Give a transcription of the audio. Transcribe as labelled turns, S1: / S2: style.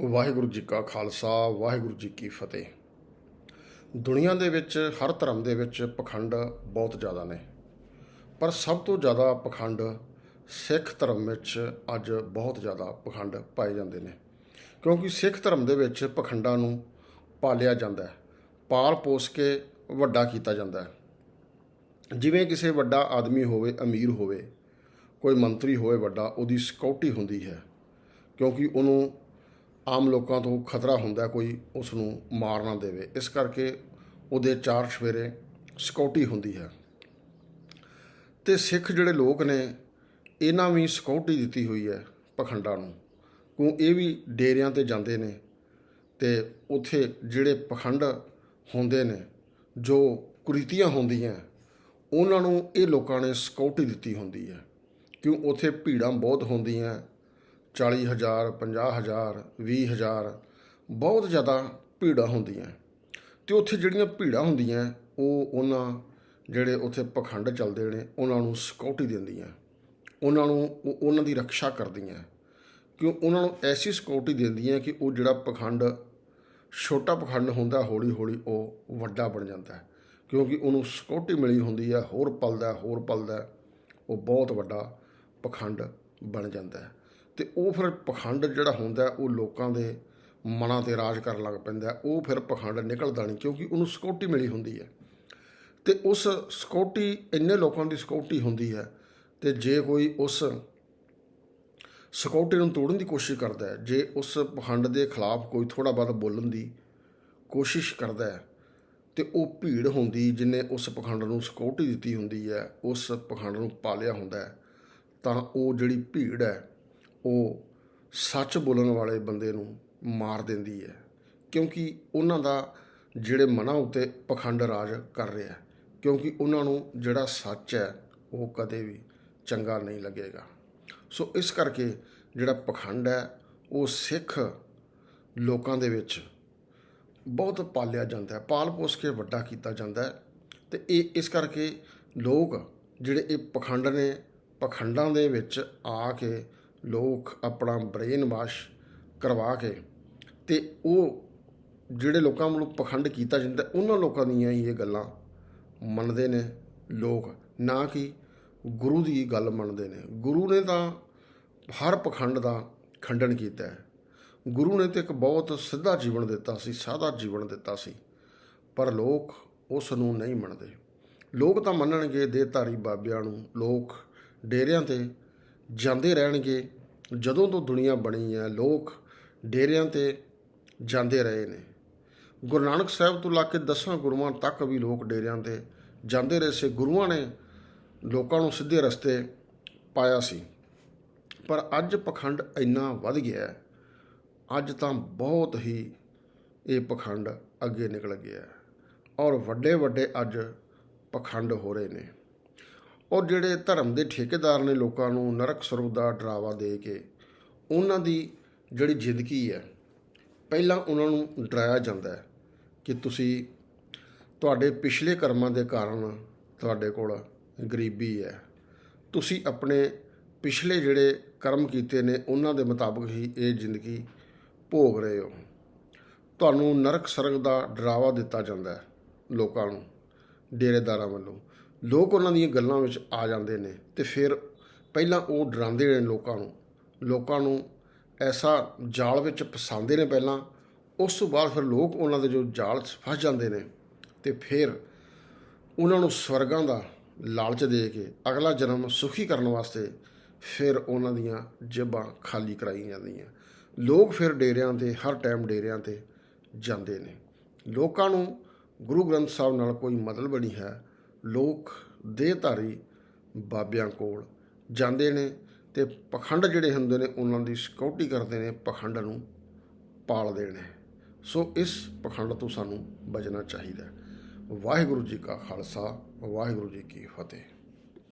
S1: ਵਾਹਿਗੁਰੂ ਜੀ ਕਾ ਖਾਲਸਾ, ਵਾਹਿਗੁਰੂ ਜੀ ਕੀ ਫਤਿਹ। ਦੁਨੀਆ ਦੇ ਵਿੱਚ, ਹਰ ਧਰਮ ਦੇ ਵਿੱਚ ਪਖੰਡ ਬਹੁਤ ਜ਼ਿਆਦਾ ਨੇ। ਪਰ ਸਭ ਤੋਂ ਜ਼ਿਆਦਾ ਪਖੰਡ ਸਿੱਖ ਧਰਮ ਵਿੱਚ ਅੱਜ ਬਹੁਤ ਜ਼ਿਆਦਾ ਪਖੰਡ ਪਾਏ ਜਾਂਦੇ ਨੇ। ਕਿਉਂਕਿ ਸਿੱਖ ਧਰਮ ਦੇ ਵਿੱਚ ਪਖੰਡਾਂ ਨੂੰ ਪਾਲਿਆ ਜਾਂਦਾ ਹੈ। ਪਾਲ ਪੋਸ ਕੇ ਵੱਡਾ ਕੀਤਾ ਜਾਂਦਾ ਹੈ। ਜਿਵੇਂ ਕਿਸੇ ਵੱਡਾ ਆਦਮੀ ਹੋਵੇ, ਅਮੀਰ ਹੋਵੇ, ਕੋਈ ਮੰਤਰੀ ਹੋਵੇ ਵੱਡਾ, ਉਹਦੀ ਸਿਕਿਉਰਿਟੀ ਹੁੰਦੀ ਹੈ। ਕਿਉਂਕਿ ਉਹਨੂੰ ਆਮ ਲੋਕਾਂ ਤੋਂ ਖਤਰਾ ਹੁੰਦਾ ਕੋਈ ਉਸ ਨੂੰ ਮਾਰ ਨਾ ਦੇਵੇ। ਇਸ ਕਰਕੇ ਉਹਦੇ ਚਾਰ ਸਵੇਰੇ ਸਿਕਿਉਰਿਟੀ ਹੁੰਦੀ ਹੈ। ਤੇ ਸਿੱਖ ਜਿਹੜੇ ਲੋਕ ਨੇ, ਇਹਨਾਂ ਵੀ ਸਿਕਿਉਰਿਟੀ ਦਿੱਤੀ ਹੋਈ ਹੈ ਪਖੰਡਾਂ ਨੂੰ। ਕਿਉਂ ਇਹ ਵੀ ਡੇਰਿਆਂ ਤੇ ਜਾਂਦੇ ਨੇ ਤੇ ਉੱਥੇ ਜਿਹੜੇ ਪਖੰਡ ਹੁੰਦੇ ਨੇ, ਜੋ ਕੁਰੀਤੀਆਂ ਹੁੰਦੀਆਂ, ਉਹਨਾਂ ਨੂੰ ਇਹ ਲੋਕਾਂ ਨੇ ਸਿਕਿਉਰਿਟੀ ਦਿੱਤੀ ਹੁੰਦੀ ਹੈ। ਕਿਉਂ ਉੱਥੇ ਭੀੜਾਂ ਬਹੁਤ ਹੁੰਦੀਆਂ 40000 50000 20000 ਬਹੁਤ ਜ਼ਿਆਦਾ ਭੀੜਾਂ ਹੁੰਦੀਆਂ। ਤੇ ਉੱਥੇ ਜਿਹੜੀਆਂ ਭੀੜਾਂ ਹੁੰਦੀਆਂ, ਉਹ ਉਹਨਾਂ ਜਿਹੜੇ ਉੱਥੇ ਪਖੰਡ ਚੱਲਦੇ ਨੇ, ਉਹਨਾਂ ਨੂੰ ਸਿਕਿਉਰਿਟੀ ਦਿੰਦੀਆਂ। ਉਹਨਾਂ ਨੂੰ ਉਹ ਉਹਨਾਂ ਦੀ ਰੱਖਿਆ ਕਰਦੀਆਂ। ਕਿਉਂ? ਉਹਨਾਂ ਨੂੰ ਐਸੀ ਸਿਕਿਉਰਿਟੀ ਦਿੰਦੀਆਂ ਕਿ ਉਹ ਜਿਹੜਾ ਪਖੰਡ, ਛੋਟਾ ਪਖੰਡ ਹੁੰਦਾ ਹੌਲੀ ਹੌਲੀ ਉਹ ਵੱਡਾ ਬਣ ਜਾਂਦਾ। ਹੈ ਕਿਉਂਕਿ ਉਹਨੂੰ ਸਿਕਿਉਰਿਟੀ ਮਿਲੀ ਹੁੰਦੀ ਹੈ ਹੋਰ ਪਲਦਾ ਹੋਰ ਪਲਦਾ, ਉਹ ਬਹੁਤ ਵੱਡਾ ਪਖੰਡ ਬਣ ਜਾਂਦਾ। ਹੈ ਤੇ ਉਹ ਫਿਰ ਪਖੰਡ ਜਿਹੜਾ ਹੁੰਦਾ ਉਹ ਲੋਕਾਂ ਦੇ ਮਨਾਂ ਤੇ ਰਾਜ ਕਰਨ ਲੱਗ ਪੈਂਦਾ ਉਹ ਫਿਰ ਪਖੰਡ ਨਿਕਲਦਾ ਨਹੀਂ ਕਿਉਂਕਿ ਉਹਨੂੰ ਸਿਕਿਉਰਿਟੀ ਮਿਲੀ ਹੁੰਦੀ ਹੈ। ਤੇ ਉਸ ਸਿਕਿਉਰਿਟੀ ਇੰਨੇ ਲੋਕਾਂ ਦੀ ਸਿਕਿਉਰਿਟੀ ਹੁੰਦੀ ਹੈ ਤੇ ਜੇ ਕੋਈ ਉਸ ਸਿਕਿਉਰਿਟੀ ਨੂੰ ਤੋੜਨ ਦੀ ਕੋਸ਼ਿਸ਼ ਕਰਦਾ ਹੈ, ਜੇ ਉਸ ਪਖੰਡ ਦੇ ਖਿਲਾਫ ਕੋਈ ਥੋੜਾ ਬਹੁਤ ਬੋਲਣ ਦੀ ਕੋਸ਼ਿਸ਼ ਕਰਦਾ ਹੈ, ਤੇ ਉਹ ਭੀੜ ਹੁੰਦੀ ਜਿਨੇ ਉਸ ਪਖੰਡ ਨੂੰ ਸਿਕਿਉਰਿਟੀ ਦਿੱਤੀ ਹੁੰਦੀ ਹੈ, ਉਸ ਪਖੰਡ ਨੂੰ ਪਾਲਿਆ ਹੁੰਦਾ ਹੈ, ਤਾਂ ਉਹ ਜਿਹੜੀ ਭੀੜ ਹੈ ਉਹ ਸੱਚ ਬੋਲਣ ਵਾਲੇ ਬੰਦੇ ਨੂੰ ਮਾਰ ਦਿੰਦੀ ਹੈ, ਕਿਉਂਕਿ ਉਹਨਾਂ ਦਾ ਜਿਹੜੇ ਮਨਾਂ ਉੱਤੇ ਪਖੰਡ ਰਾਜ ਕਰ ਰਿਹਾ ਕਿਉਂਕਿ ਉਹਨਾਂ ਨੂੰ ਜਿਹੜਾ ਸੱਚ ਹੈ, ਉਹ ਕਦੇ ਵੀ ਚੰਗਾ ਨਹੀਂ ਲੱਗੇਗਾ। ਸੋ ਇਸ ਕਰਕੇ ਜਿਹੜਾ ਪਖੰਡ ਹੈ, ਉਹ ਸਿੱਖ ਲੋਕਾਂ ਦੇ ਵਿੱਚ ਬਹੁਤ ਪਾਲਿਆ ਜਾਂਦਾ ਹੈ, ਪਾਲ ਪੋਸ ਕੇ ਵੱਡਾ ਕੀਤਾ ਜਾਂਦਾ ਹੈ। ਤੇ ਇਹ ਇਸ ਕਰਕੇ ਲੋਕ ਜਿਹੜੇ ਇਹ ਪਖੰਡ ਨੇ, ਪਖੰਡਾਂ ਦੇ ਵਿੱਚ ਆ ਕੇ ਲੋਕ ਆਪਣਾ ਬ੍ਰੇਨ ਵਾਸ਼ ਕਰਵਾ ਕੇ ਤੇ ਉਹ ਜਿਹੜੇ ਲੋਕਾਂ ਵੱਲੋਂ ਪਖੰਡ ਕੀਤਾ ਜਾਂਦਾ, ਉਹਨਾਂ ਲੋਕਾਂ ਦੀਆਂ ਹੀ ਇਹ ਗੱਲਾਂ ਮੰਨਦੇ ਨੇ ਲੋਕ। ਨਾ ਕਿ ਗੁਰੂ ਦੀ ਗੱਲ ਮੰਨਦੇ ਨੇ। ਗੁਰੂ ਨੇ ਤਾਂ ਹਰ ਪਖੰਡ ਦਾ ਖੰਡਨ ਕੀਤਾ ਹੈ। ਗੁਰੂ ਨੇ ਤਾਂ ਇੱਕ ਬਹੁਤ ਸਿੱਧਾ ਜੀਵਨ ਦਿੱਤਾ ਸੀ, ਸਾਦਾ ਜੀਵਨ ਦਿੱਤਾ ਸੀ, ਪਰ ਲੋਕ ਉਸ ਨੂੰ ਨਹੀਂ ਮੰਨਦੇ। ਲੋਕ ਤਾਂ ਮੰਨਣਗੇ ਦੇਹਧਾਰੀ ਬਾਬਿਆਂ ਨੂੰ। ਲੋਕ ਡੇਰਿਆਂ ਤੇ ਜਾਂਦੇ ਰਹਿਣਗੇ। ਜਦੋਂ ਤੋਂ ਦੁਨੀਆ ਬਣੀ ਹੈ, ਲੋਕ ਡੇਰਿਆਂ ਤੇ ਜਾਂਦੇ ਰਹੇ ਨੇ। ਗੁਰੂ ਨਾਨਕ ਸਾਹਿਬ ਤੋਂ ਲਾ ਕੇ ਦਸਾਂ ਗੁਰੂਆਂ ਤੱਕ ਵੀ ਲੋਕ ਡੇਰਿਆਂ ਤੇ ਜਾਂਦੇ ਰਹੇ ਸੀ। ਗੁਰੂਆਂ ਨੇ ਲੋਕਾਂ ਨੂੰ ਸਿੱਧੇ ਰਸਤੇ ਪਾਇਆ ਸੀ। ਪਰ ਅੱਜ ਪਖੰਡ ਇੰਨਾ ਵੱਧ ਗਿਆ ਹੈ, ਅੱਜ ਤਾਂ ਬਹੁਤ ਹੀ ਇਹ ਪਖੰਡ ਅੱਗੇ ਨਿਕਲ ਗਿਆ ਔਰ ਵੱਡੇ ਵੱਡੇ ਅੱਜ ਪਖੰਡ ਹੋ ਰਹੇ ਨੇ। ਔਰ ਜਿਹੜੇ ਧਰਮ ਦੇ ਠੇਕੇਦਾਰ ਨੇ ਲੋਕਾਂ ਨੂੰ ਨਰਕ ਸਰੂਪ ਦਾ ਡਰਾਵਾ ਦੇ ਕੇ, ਉਹਨਾਂ ਦੀ ਜਿਹੜੀ ਜ਼ਿੰਦਗੀ ਹੈ, ਪਹਿਲਾਂ ਉਹਨਾਂ ਨੂੰ ਡਰਾਇਆ ਜਾਂਦਾ ਹੈ ਕਿ ਤੁਸੀਂ ਤੁਹਾਡੇ ਪਿਛਲੇ ਕਰਮਾਂ ਦੇ ਕਾਰਨ ਤੁਹਾਡੇ ਕੋਲ ਗਰੀਬੀ ਹੈ। ਤੁਸੀਂ ਆਪਣੇ ਪਿਛਲੇ ਜਿਹੜੇ ਕਰਮ ਕੀਤੇ ਨੇ, ਉਹਨਾਂ ਦੇ ਮੁਤਾਬਕ ਹੀ ਇਹ ਜ਼ਿੰਦਗੀ ਭੋਗ ਰਹੇ ਹੋ। ਤੁਹਾਨੂੰ ਨਰਕ ਸਰਗ ਦਾ ਡਰਾਵਾ ਦਿੱਤਾ ਜਾਂਦਾ ਹੈ ਲੋਕਾਂ ਨੂੰ, ਡੇਰੇਦਾਰਾਂ ਵੱਲੋਂ। ਲੋਕ ਉਹਨਾਂ ਦੀਆਂ ਗੱਲਾਂ ਵਿੱਚ ਆ ਜਾਂਦੇ ਨੇ ਤੇ ਫਿਰ ਪਹਿਲਾਂ ਉਹ ਡਰਾਉਂਦੇ ਨੇ ਲੋਕਾਂ ਨੂੰ। ਲੋਕਾਂ ਨੂੰ ਐਸਾ ਜਾਲ ਵਿੱਚ ਫਸਾਉਂਦੇ ਨੇ ਪਹਿਲਾਂ, ਉਸ ਤੋਂ ਬਾਅਦ ਫਿਰ ਲੋਕ ਉਹਨਾਂ ਦੇ ਜੋ ਜਾਲ 'ਚ ਫਸ ਜਾਂਦੇ ਨੇ ਤੇ ਫਿਰ ਉਹਨਾਂ ਨੂੰ ਸਵਰਗਾਂ ਦਾ ਲਾਲਚ ਦੇ ਕੇ ਅਗਲਾ ਜਨਮ ਸੁਖੀ ਕਰਨ ਵਾਸਤੇ ਫਿਰ ਉਹਨਾਂ ਦੀਆਂ ਜੇਬਾਂ ਖਾਲੀ ਕਰਾਈਆਂ ਜਾਂਦੀਆਂ। ਲੋਕ ਫਿਰ ਡੇਰਿਆਂ ਤੇ, ਹਰ ਟਾਈਮ ਡੇਰਿਆਂ ਤੇ ਜਾਂਦੇ ਨੇ। ਲੋਕਾਂ ਨੂੰ ਗੁਰੂ ਗ੍ਰੰਥ ਸਾਹਿਬ ਨਾਲ ਕੋਈ ਮਤਲਬ ਨਹੀਂ ਹੈ। ਲੋਕ ਦੇਹਧਾਰੀ ਬਾਬਿਆਂ ਕੋਲ ਜਾਂਦੇ ਨੇ ਤੇ ਪਖੰਡ ਜਿਹੜੇ ਹੁੰਦੇ ਨੇ ਉਹਨਾਂ ਦੀ ਸਿਕਿਉਰਿਟੀ ਕਰਦੇ ਨੇ, ਪਖੰਡ ਨੂੰ ਪਾਲਦੇ ਨੇ ਸੋ ਇਸ ਪਖੰਡ ਤੋਂ ਸਾਨੂੰ ਬਚਣਾ ਚਾਹੀਦਾ। ਵਾਹਿਗੁਰੂ ਜੀ ਕਾ ਖਾਲਸਾ, ਵਾਹਿਗੁਰੂ ਜੀ ਕੀ ਫਤਿਹ।